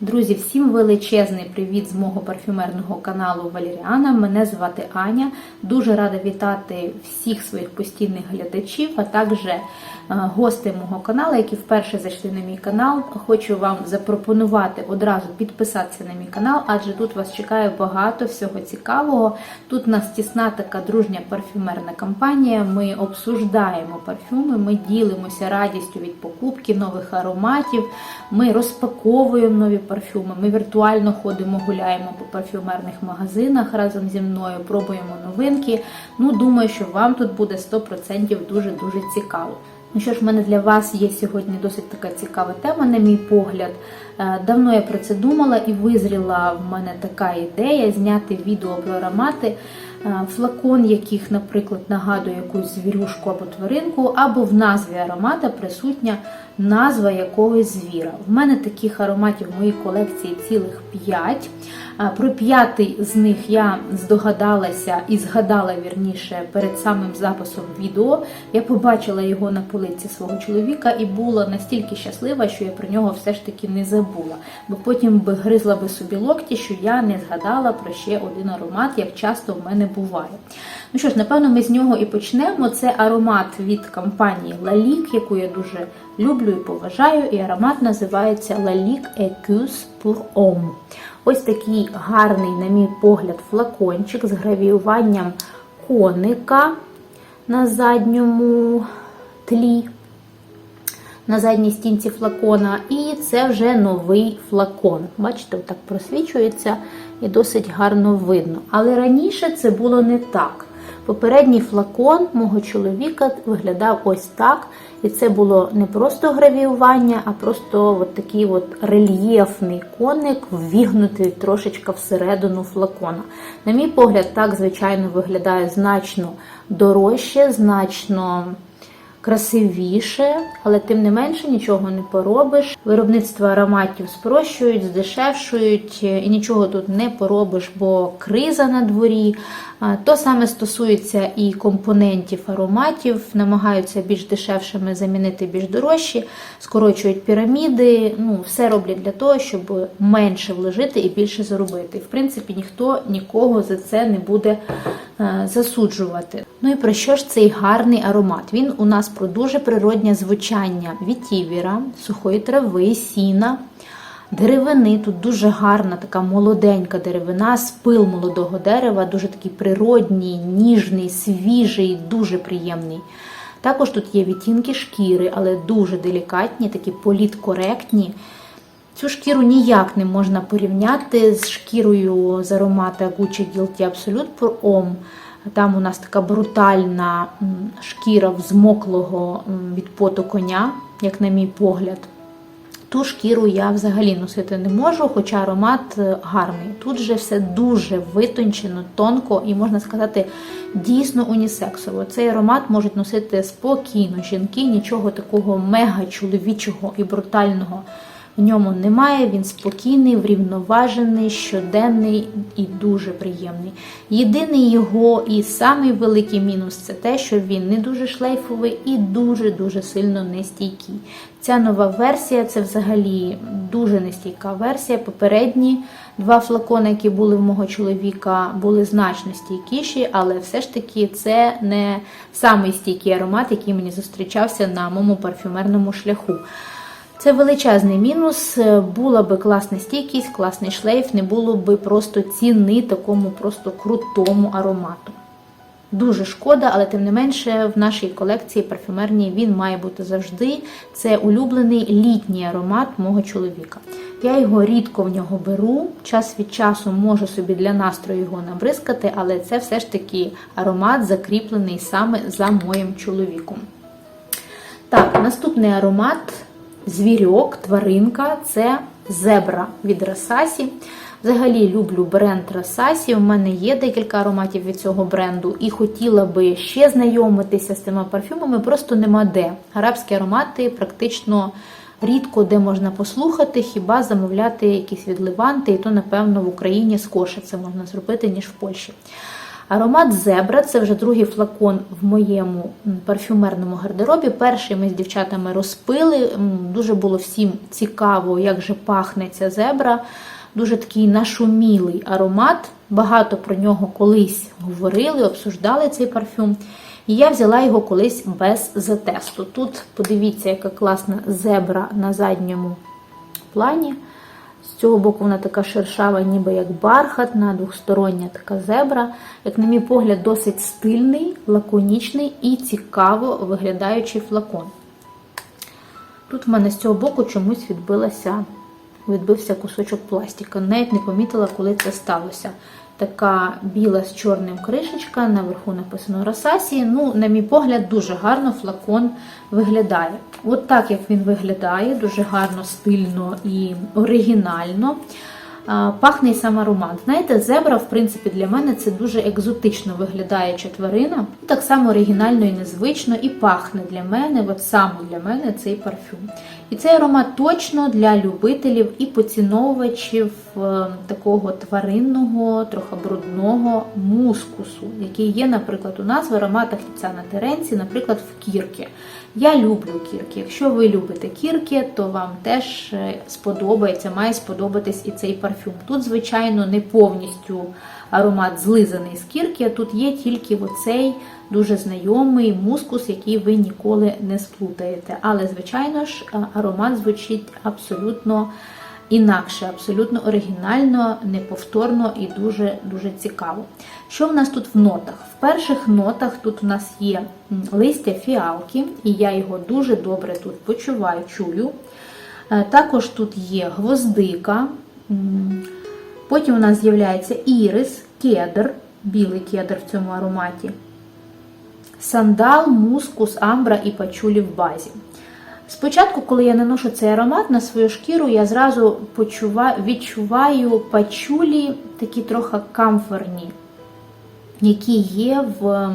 Друзі, всім величезний привіт з мого парфюмерного каналу Валеріана. Мене звати Аня. Дуже рада вітати всіх своїх постійних глядачів, а також е, гостей мого каналу, які вперше зайшли на мій канал. Хочу вам запропонувати одразу підписатися на мій канал, адже тут вас чекає багато всього цікавого. Тут у нас тісна така дружня парфюмерна кампанія. Ми обсуждаємо парфюми, ми ділимося радістю від покупки нових ароматів. Ми розпаковуємо нові парфюми. Ми віртуально ходимо, гуляємо по парфюмерних магазинах разом зі мною, пробуємо новинки. Ну, думаю, що вам тут буде 100% дуже-дуже цікаво. Ну що ж, в мене для вас є сьогодні досить така цікава тема, на мій погляд. Е, Давно я про це думала і визріла в мене така ідея зняти відео про аромати, флакон яких, наприклад, нагадує якусь звірюшку або тваринку, або в назві аромата присутня назва якогось звіра. В мене таких ароматів в моїй колекції цілих 5. Про п'ятий з них я здогадалася і згадала вірніше перед самим записом відео. Я побачила його на полиці свого чоловіка і була настільки щаслива, що я про нього все ж таки не забула. Бо потім би гризла би собі локті, що я не згадала про ще один аромат, як часто в мене буває. Ну що ж, напевно, ми з нього і почнемо. Це аромат від компанії Lalique, яку я дуже люблю і поважаю. І аромат називається Lalique Ecus pour Homme. Ось такий гарний, на мій погляд, флакончик з гравіюванням коника на задньому тлі, на задній стінці флакона. І це вже новий флакон. Бачите, так просвічується і досить гарно видно. Але раніше це було не так. Попередній флакон мого чоловіка виглядав ось так. І це було не просто гравіювання, а просто от такий от рельєфний коник, ввігнутий трошечки всередину флакона. На мій погляд, так, звичайно, виглядає значно дорожче, значно красивіше, але тим не менше нічого не поробиш. Виробництво ароматів спрощують, здешевшують, і нічого тут не поробиш, бо криза на дворі. То саме стосується і компонентів ароматів, намагаються більш дешевшими замінити більш дорожчі, скорочують піраміди, ну, все роблять для того, щоб менше вложити і більше заробити. В принципі, ніхто нікого за це не буде засуджувати. Ну і про що ж цей гарний аромат? Він у нас про дуже природнє звучання вітівіра, сухої трави, сіна. Деревини тут дуже гарна, така молоденька деревина, спил молодого дерева, дуже такий природній, ніжний, свіжий, дуже приємний. Також тут є відтінки шкіри, але дуже делікатні, такі політкоректні. Цю шкіру ніяк не можна порівняти з шкірою з аромата Gucci Guilty Absolute Pour Homme. Там у нас така брутальна шкіра взмоклого від поту коня, як на мій погляд. Ту шкіру я взагалі носити не можу, хоча аромат гарний. Тут же все дуже витончено, тонко і, можна сказати, дійсно унісексово. Цей аромат можуть носити спокійно жінки, нічого такого мега чоловічого і брутального в ньому немає. Він спокійний, врівноважений, щоденний і дуже приємний. Єдиний його і самий великий мінус це те, що він не дуже шлейфовий і дуже-дуже сильно нестійкий. Ця нова версія це взагалі дуже нестійка версія. Попередні два флакони, які були в мого чоловіка, були значно стійкіші, але все ж таки це не самий стійкий аромат, який мені зустрічався на моєму парфюмерному шляху. Це величезний мінус. Була би класна стійкість, класний шлейф, не було би просто ціни такому просто крутому аромату. Дуже шкода, але тим не менше, в нашій колекції парфюмерній він має бути завжди. Це улюблений літній аромат мого чоловіка. Я його рідко в нього беру, час від часу можу собі для настрою його набризкати, але це все ж таки аромат, закріплений саме за моїм чоловіком. Так, наступний аромат. Звірьок, тваринка це зебра від Расасі. Взагалі люблю бренд Расасі. У мене є декілька ароматів від цього бренду, і хотіла би ще знайомитися з цими парфюмами, просто нема де. Арабські аромати практично рідко де можна послухати, хіба замовляти якісь відливанти, і то, напевно, в Україні скорше це можна зробити, ніж в Польщі. Аромат зебра це вже другий флакон в моєму парфюмерному гардеробі. Перший ми з дівчатами розпили. Дуже було всім цікаво, як же пахне ця зебра. Дуже такий нашумілий аромат. Багато про нього колись говорили, обсуждали цей парфюм. І я взяла його колись без затесту. Тут подивіться, яка класна зебра на задньому плані. З цього боку вона така шершава, ніби як бархатна, двохстороння така зебра. Як, на мій погляд, досить стильний, лаконічний і цікаво виглядаючий флакон. Тут в мене з цього боку чомусь відбилася, відбився кусочок пластика. Навіть не помітила, коли це сталося. Така біла з чорним кришечка, наверху написано Росасі. Ну, на мій погляд, дуже гарно флакон виглядає. От так як він виглядає, дуже гарно, стильно і оригінально. Пахне і сам аромат. Знаєте, зебра, в принципі, для мене це дуже екзотично виглядаюча тварина. Так само оригінально і незвично, і пахне для мене, от саме для мене цей парфюм. І цей аромат точно для любителів і поціновувачів е, такого тваринного, трохи брудного мускусу, який є, наприклад, у нас в ароматах Тіцана Теренці, наприклад, в кірки. Я люблю кірки. Якщо ви любите кірки, то вам теж е, сподобається, має сподобатись і цей парфюм. Тут, звичайно, не повністю аромат злизаний з кірки, тут є тільки оцей дуже знайомий мускус, який ви ніколи не сплутаєте. Але, звичайно ж, е, аромат звучить абсолютно інакше, абсолютно оригінально, неповторно і дуже дуже цікаво. Що в нас тут в нотах? В перших нотах тут у нас є листя фіалки, і я його дуже добре тут почуваю, чую. Е, Також тут є гвоздика. Потім у нас з'являється ірис, кедр, білий кедр в цьому ароматі. Сандал, мускус, амбра і пачулі в базі. Спочатку, коли я наношу цей аромат на свою шкіру, я зразу почува... відчуваю пачулі такі трохи камфорні, які є в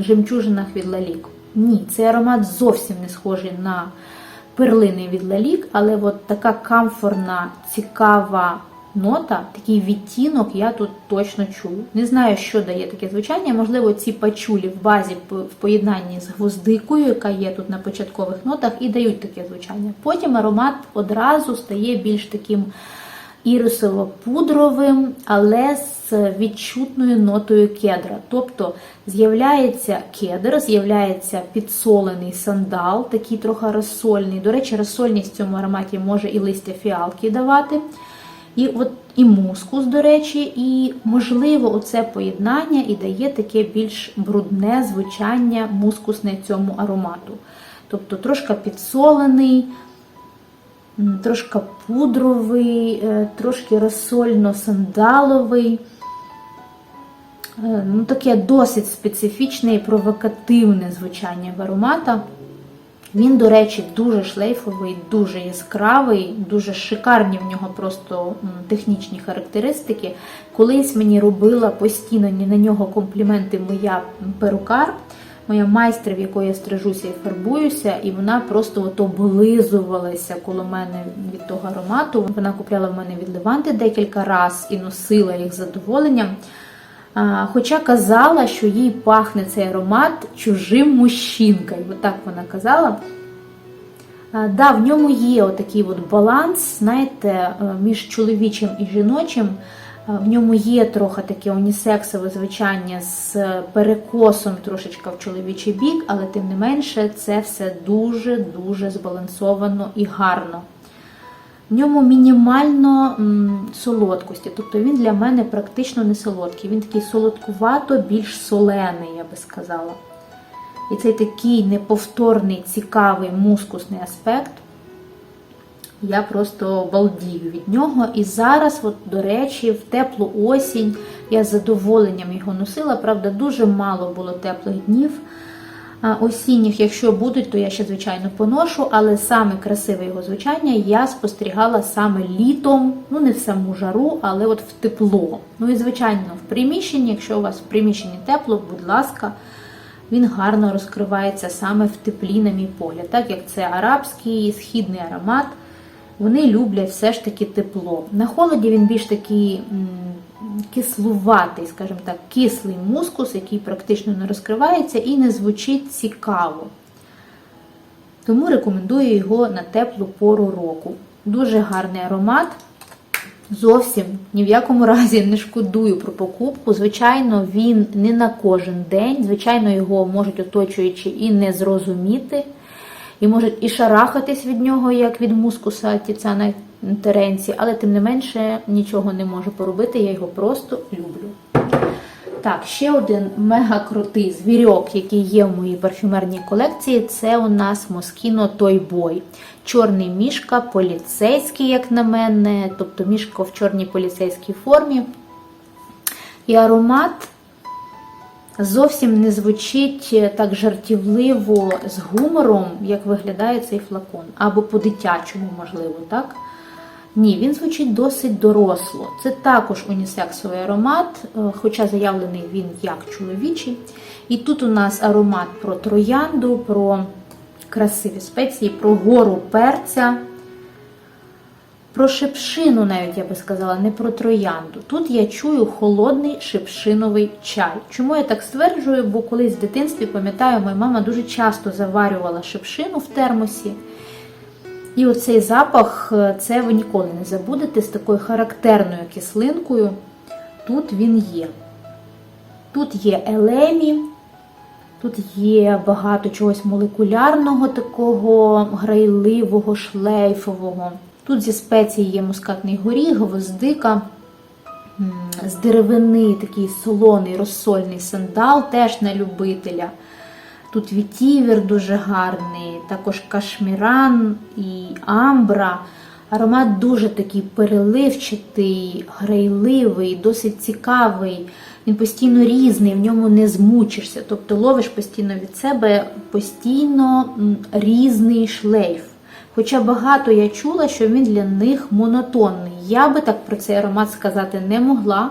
жемчужинах від Лалік. Ні, цей аромат зовсім не схожий на перлини від Лалік, але от така камфорна, цікава нота, такий відтінок я тут точно чую. Не знаю, що дає таке звучання. Можливо, ці пачулі в базі в поєднанні з гвоздикою, яка є тут на початкових нотах, і дають таке звучання. Потім аромат одразу стає більш таким ірисово-пудровим, але з відчутною нотою кедра. Тобто з'являється кедр, з'являється підсолений сандал, такий трохи розсольний. До речі, розсольність в цьому ароматі може і листя фіалки давати. І от і мускус, до речі, і можливо, оце поєднання і дає таке більш брудне звучання мускусне цьому аромату. Тобто трошки підсолений, м, трошки пудровий, е, трошки розсольно-сандаловий. Е, Ну, таке досить специфічне і провокативне звучання в аромата. Він, до речі, дуже шлейфовий, дуже яскравий, дуже шикарні в нього просто технічні характеристики. Колись мені робила постійно на нього компліменти моя перукар, моя майстер, в якої я стрижуся і фарбуюся, і вона просто от облизувалася коло мене від того аромату. Вона купляла в мене від Леванти декілька разів і носила їх задоволенням. Хоча казала, що їй пахне цей аромат чужим мужчинкою. Отак вона казала. Да, в ньому є отакий от баланс, знаєте, е, між чоловічим і жіночим. В ньому є трохи таке унісексове звучання з перекосом трошечка в чоловічий бік, але тим не менше це все дуже-дуже збалансовано і гарно. В ньому мінімально солодкості, тобто він для мене практично не солодкий. Він такий солодкувато, більш солений, я би сказала. І цей такий неповторний, цікавий мускусний аспект. Я просто балдію від нього. І зараз, от, до речі, в теплу осінь я з задоволенням його носила. Правда, дуже мало було теплих днів осінніх. Якщо будуть, то я ще, звичайно, поношу, але саме красиве його звучання я спостерігала саме літом, ну не в саму жару, але от в тепло. Ну і, звичайно, в приміщенні, якщо у вас в приміщенні тепло, будь ласка, він гарно розкривається саме в теплі, на мій погляд. Так як це арабський східний аромат, вони люблять все ж таки тепло. На холоді він більш такий кислуватий, скажімо так, кислий мускус, який практично не розкривається і не звучить цікаво. Тому рекомендую його на теплу пору року. Дуже гарний аромат. Зовсім ні в якому разі не шкодую про покупку. Звичайно, він не на кожен день. Звичайно, його можуть оточуючи і не зрозуміти, і можуть і шарахатись від нього, як від мускуса Тіцяна Теренці, але тим не менше нічого не можу поробити, я його просто люблю. Так, ще один мега крутий звірьок, який є в моїй парфюмерній колекції, це у нас Toy Boy. Чорний мішка, поліцейський, як на мене, тобто мішка в чорній поліцейській формі. І аромат зовсім не звучить так жартівливо з гумором, як виглядає цей флакон. Або по-дитячому, можливо, так? Ні, він звучить досить доросло. Це також унісексовий аромат, е, хоча заявлений він як чоловічий. І тут у нас аромат про троянду, про красиві спеції, про гору перця, про шипшину, навіть я би сказала, не про троянду. Тут я чую холодний шипшиновий чай. Чому я так стверджую? Бо колись в дитинстві, пам'ятаю, моя мама дуже часто заварювала шипшину в термосі. І оцей запах, це ви ніколи не забудете з такою характерною кислинкою. Тут він є. Тут є елемі, тут є багато чогось молекулярного, такого грайливого, шлейфового. Тут зі спецій є мускатний горіх, гвоздика, з деревини такий солоний розсольний сандал, теж на любителя. Тут вітівер дуже гарний, також кашміран і амбра. Аромат дуже такий переливчатий, грайливий, досить цікавий. Він постійно різний, в ньому не змучишся. Тобто ловиш постійно від себе постійно різний шлейф. Хоча багато я чула, що він для них монотонний. Я би так про цей аромат сказати не могла,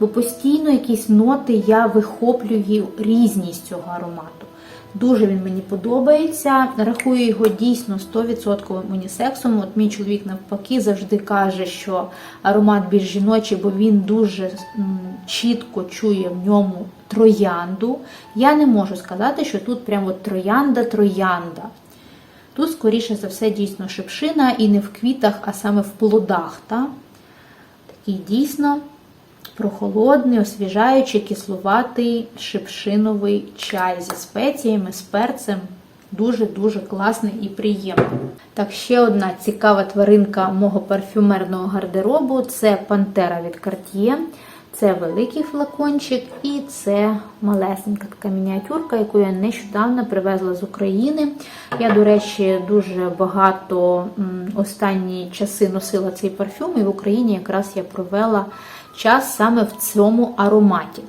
бо постійно якісь ноти я вихоплюю різність цього аромату. Дуже він мені подобається. Рахую його дійсно 100% унісексом. От мій чоловік навпаки завжди каже, що аромат більш жіночий, бо він дуже чітко чує в ньому троянду. Я не можу сказати, що тут прямо троянда-троянда. Тут, скоріше за все, дійсно шипшина і не в квітах, а саме в плодах. Та? Такий дійсно прохолодний, освіжаючий, кислуватий шипшиновий чай зі спеціями, з перцем. Дуже-дуже класний і приємний. Так, ще одна цікава тваринка мого парфюмерного гардеробу це Пантера від Cartier. Це великий флакончик і це малесенька така мініатюрка, яку я нещодавно привезла з України. Я, до речі, дуже багато останні часи носила цей парфюм, і в Україні якраз я провела час саме в цьому ароматі.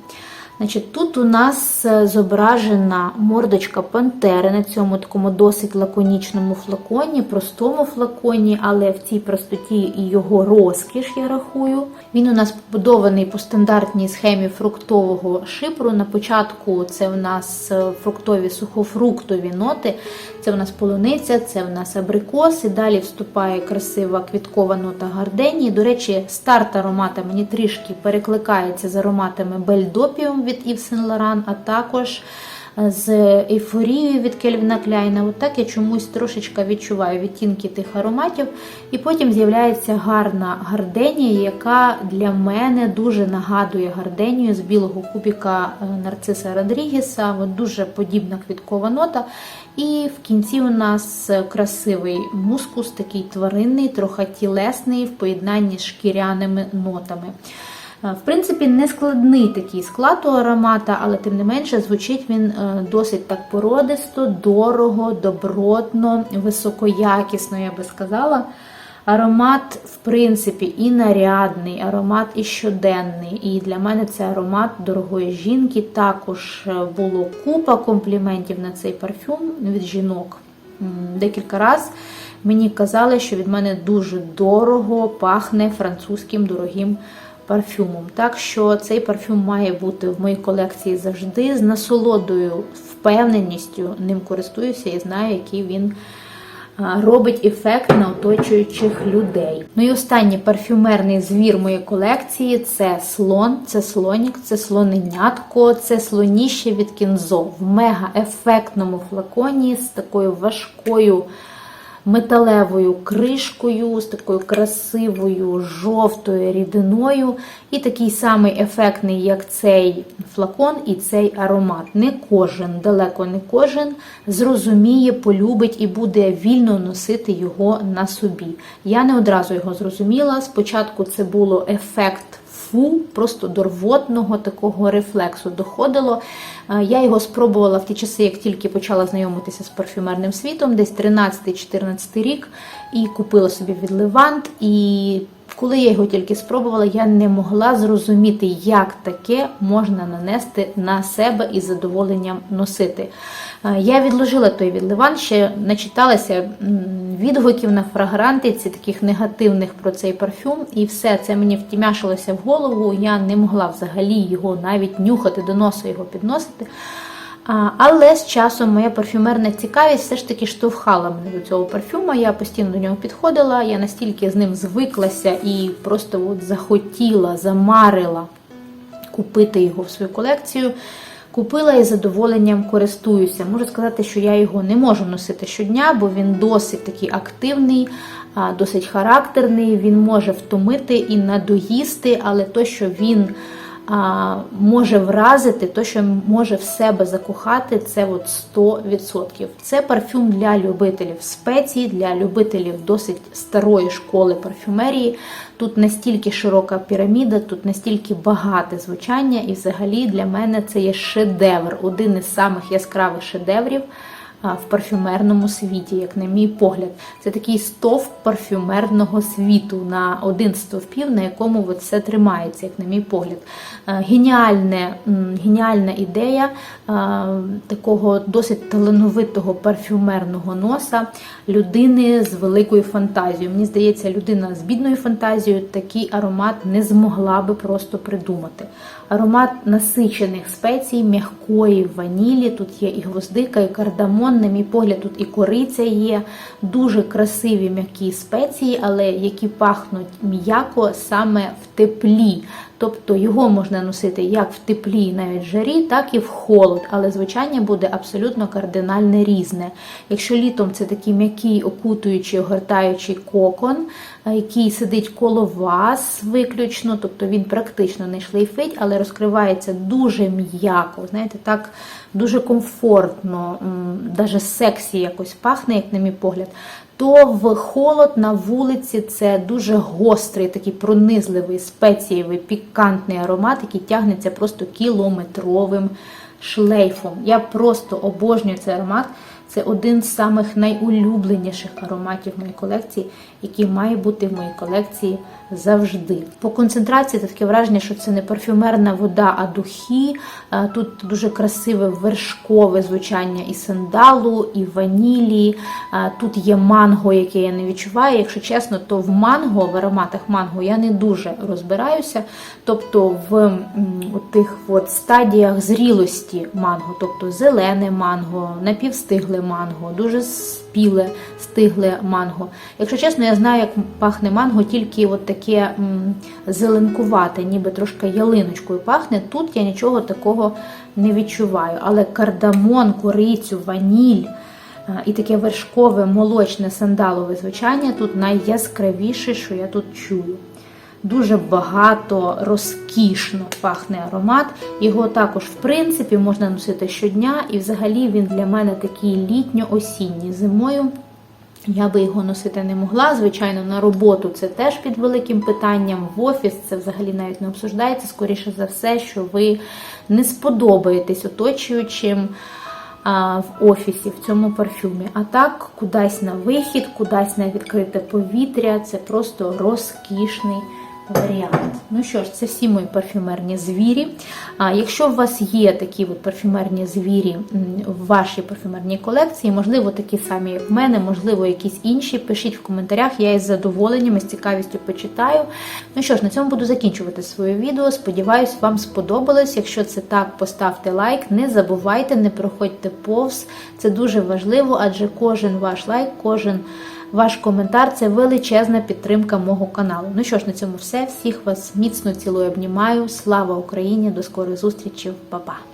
Значить, Тут у нас е, зображена мордочка пантери на цьому такому досить лаконічному флаконі, простому флаконі, але в цій простоті і його розкіш, я рахую. Він у нас побудований по стандартній схемі фруктового шипру. На початку це у нас е, фруктові сухофруктові ноти, це у нас полуниця, це у нас абрикос, і далі вступає красива квіткова нота гарденії. До речі, старт аромата мені трішки перекликається з ароматами Бельдопіум від Yves Saint Laurent, а також з ейфорією від Кельвіна Кляйна. От так я чомусь трошечки відчуваю відтінки тих ароматів. І потім з'являється гарна гарденія, яка для мене дуже нагадує гарденію з білого кубіка е, Нарциса Родрігеса. От Дуже подібна квіткова нота. І в кінці у нас красивий мускус, такий тваринний, трохи тілесний в поєднанні з шкіряними нотами. В принципі, не складний такий склад у аромата, але тим не менше звучить він е, досить так породисто, дорого, добротно, високоякісно, я би сказала. Аромат, в принципі, і нарядний, аромат і щоденний. І для мене це аромат дорогої жінки. Також е, було купа компліментів на цей парфюм від жінок. Декілька разів мені казали, що від мене дуже дорого пахне французьким дорогим парфюмом. Так що цей парфюм має бути в моїй колекції завжди з насолодою, впевненістю ним користуюся і знаю, який він робить ефект на оточуючих людей. Ну і останній парфюмерний звір моєї колекції це слон, це слонік, це слоненятко, це слоніще від кінзо в мега ефектному флаконі з такою важкою металевою кришкою, з такою красивою жовтою рідиною, і такий самий ефектний, як цей флакон і цей аромат. Не кожен, далеко не кожен зрозуміє, полюбить і буде вільно носити його на собі. Я не одразу його зрозуміла. Спочатку це було ефект. Фу, просто до рвотного такого рефлексу доходило. Е, Я його спробувала в ті часи, як тільки почала знайомитися з парфюмерним світом, десь 13-14 рік, і купила собі від Левант. І коли я його тільки спробувала, я не могла зрозуміти, як таке можна нанести на себе і задоволенням носити. Е, Я відложила той від Левант, ще начиталася відгуків на фрагрантиці, таких негативних про цей парфюм, і все це мені втімяшилося в голову. Я не могла взагалі його навіть нюхати, до носа його підносити. Але з часом моя парфюмерна цікавість все ж таки штовхала мене до цього парфюма. Я постійно до нього підходила, я настільки з ним звиклася і просто от захотіла, замарила купити його в свою колекцію. Купила і задоволенням користуюся. Можу сказати, що я його не можу носити щодня, бо він досить такий активний, досить характерний. Він може втомити і надоїсти, але то, що він може вразити, то, що може в себе закохати, це от 100%. Це парфюм для любителів спецій, для любителів досить старої школи парфюмерії. Тут настільки широка піраміда, тут настільки багате звучання, і взагалі для мене це є шедевр, один із самих яскравих шедеврів в парфюмерному світі, як на мій погляд. Це такий стовп парфюмерного світу на один з стовпів, на якому все тримається, як на мій погляд. Геніальне, геніальна ідея такого досить талановитого парфюмерного носа людини з великою фантазією. Мені здається, людина з бідною фантазією такий аромат не змогла би просто придумати. Аромат насичених спецій, м'якої ванілі. Тут є і гвоздика, і кардамон. На мій погляд, тут і кориця є. Дуже красиві м'які спеції, але які пахнуть м'яко саме в теплі. Тобто його можна носити як в теплі, навіть в жарі, так і в холод, але звучання буде абсолютно кардинально різне. Якщо літом це такий м'який, окутуючий, огортаючий кокон, е, який сидить коло вас виключно, тобто він практично не шлейфить, але розкривається дуже м'яко, знаєте, так дуже комфортно, навіть сексі якось пахне, як на мій погляд. То в холод на вулиці це дуже гострий, такий пронизливий, спецієвий, пікантний аромат, який тягнеться просто кілометровим шлейфом. Я просто обожнюю цей аромат. Це один з самих найулюбленіших ароматів моїй колекції, який має бути в моїй колекції завжди. По концентрації це таке враження, що це не парфюмерна вода, а духи. Тут дуже красиве вершкове звучання і сандалу, і ванілі. Тут є манго, яке я не відчуваю. Якщо чесно, то в манго, в ароматах манго я не дуже розбираюся. Тобто в тих от стадіях зрілості манго, тобто зелене манго, напівстигле манго, дуже спіле, стигле манго. Якщо чесно, я знаю, як пахне манго, тільки от таке м, зеленкувате, ніби трошки ялиночкою пахне. Тут я нічого такого не відчуваю. Але кардамон, корицю, ваніль. а, І таке вершкове, молочне сандалове звучання тут найяскравіше, що я тут чую. Дуже багато, розкішно пахне аромат. Його також, в принципі, можна носити щодня, і взагалі він для мене такий літньо-осінній зимою. Я би його носити не могла. Звичайно, на роботу це теж під великим питанням. В офіс це взагалі навіть не обсуждається. Скоріше за все, що ви не сподобаєтесь оточуючим а, в офісі в цьому парфюмі. А так, кудись на вихід, кудись на відкрите повітря. Це просто розкішний варіант. Ну що ж, це всі мої парфюмерні звірі. А якщо у вас є такі от парфюмерні звірі в вашій парфюмерній колекції, можливо, такі самі, як в мене, можливо, якісь інші, пишіть в коментарях, я із задоволенням і з цікавістю почитаю. Ну що ж, на цьому буду закінчувати своє відео. Сподіваюсь, вам сподобалось. Якщо це так, поставте лайк. Не забувайте, не проходьте повз. Це дуже важливо, адже кожен ваш лайк, кожен ваш коментар це величезна підтримка мого каналу. Ну що ж, на цьому все. Всіх вас міцно цілую, обнімаю. Слава Україні! До скорих зустрічей, Па-па!